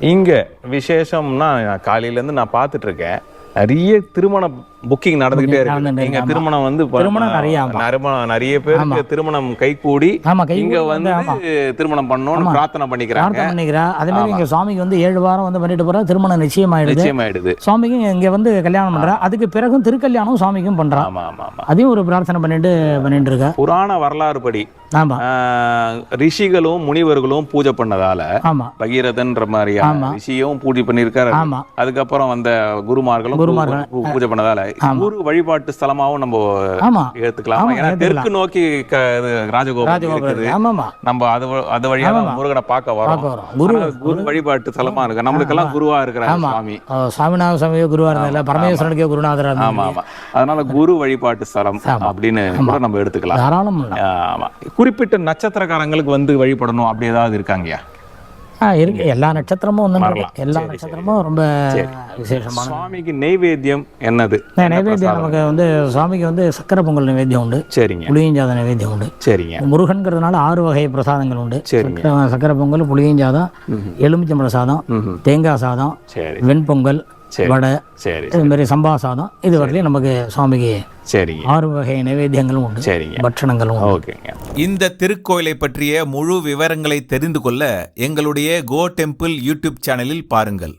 இங்கே விசேஷம்னா காலையிலேருந்து நான் பார்த்துட்ருக்கேன் நிறைய திருமண புக்கிங் நடந்துகிட்டே இருக்கு. ஆமா. திருமணம் வந்து திருமணம் நிறைய, ஆமா. நிறைய- பேருக்கு திருமணம் கை கூடி ஆமா கை இங்க வந்து திருமணம் பண்ணணும்னு பிரார்த்தனை பண்ணிக்கிறாங்க. பிரார்த்தனை பண்ணிக்கிறா. அதே மாதிரி இங்க சுவாமிக்கு வந்து ஏழு வாரம் வந்து பண்ணிட்டு போறா. திருமணம் நிச்சயமாயிடுது. நிச்சயமாயிடுது. சுவாமிக்கும் இங்க வந்து கல்யாணம் பண்றா. அதுக்கு பிறகும் திருக்கல்யாணம் சுவாமிக்கும் பண்றா. ஆமா ஆமா அதையும் ஒரு பிரார்த்தனை பண்ணிட்டு பண்ணிட்டு இருக்கா. புராண வரலாறு படி ஆமா. ரிஷிகளும் முனிவர்களும் பூஜை பண்ணதால ஆமா. பகீரதன்ற மாதிரியா. ரிஷியும் பூஜை பண்ணியிருக்காரு. ஆமா. அதுக்கப்புறம் வந்த குருமார்களும் குருமார்கள். பூஜை பண்ணதால குரு வழிபாட்டு ஸ்தலமாவும் நம்ம ஏத்துக்கலாம். ஏன்னா. தெற்கு நோக்கி ராஜகோபுரம். ஆமாமா. நம்ம அது அது வழியா முருகனை பார்க்க வரோம். குரு வழிபாட்டு தலமா இருக்கு. நம்மளுக்கெல்லாம் குருவா இருக்கிறாரு ஆமா. சுவாமி. அஹ் சுவாமிநாத சுவாமியோ குருவா இருந்தால பரமேஸ்வரனுக்கே குருநாதரா ஆமா ஆமா. அதனால குரு வழிபாட்டு ஸ்தலம் அப்படின்னு கூட நம்ம எடுத்துக்கலாம். தாராளம் பண்ணலாம். ஆமா. குறிப்பிட்ட நட்சத்திரக்காரங்களுக்கு வந்து வழிபடணும் அப்படி ஏதாவது இருக்காங்கயா? ஆ இருக்கு. எல்லா நட்சத்திரமும் ஒன்று வரலாம். எல்லா நட்சத்திரமும் ரொம்ப விசேஷமான சுவாமிக்கு நெய்வேத்தியம் என்னது? நைவேத்தியம் நமக்கு வந்து சுவாமிக்கு வந்து சக்கரை பொங்கல் நைவேத்தியம் உண்டு. சரிங்க. புளியஞ்சாத நைவேத்தியம் உண்டு. சரிங்க. முருகன்கிறதுனால ஆறு வகை பிரசாதங்கள் உண்டு. சக்கரை- பொங்கல் புளியஞ்சாதம் எலுமிச்சம்பழ சாதம். தேங்காய் சாதம் வெண்பொங்கல். வடை சரி இது மாதிரி சம்பா சாதம். இது வரலையும் நமக்கு சுவாமிக்கு சரிங்க. ஆறு வகை நைவேத்தியங்களும் உண்டு. சரிங்க. பட்சணங்களும் உண்டு. ஓகேங்க. இந்த திருக்கோயிலை பற்றிய முழு விவரங்களை தெரிந்து கொள்ள எங்களுடைய கோ டெம்பிள் யூடியூப் சேனலில் பாருங்கள்.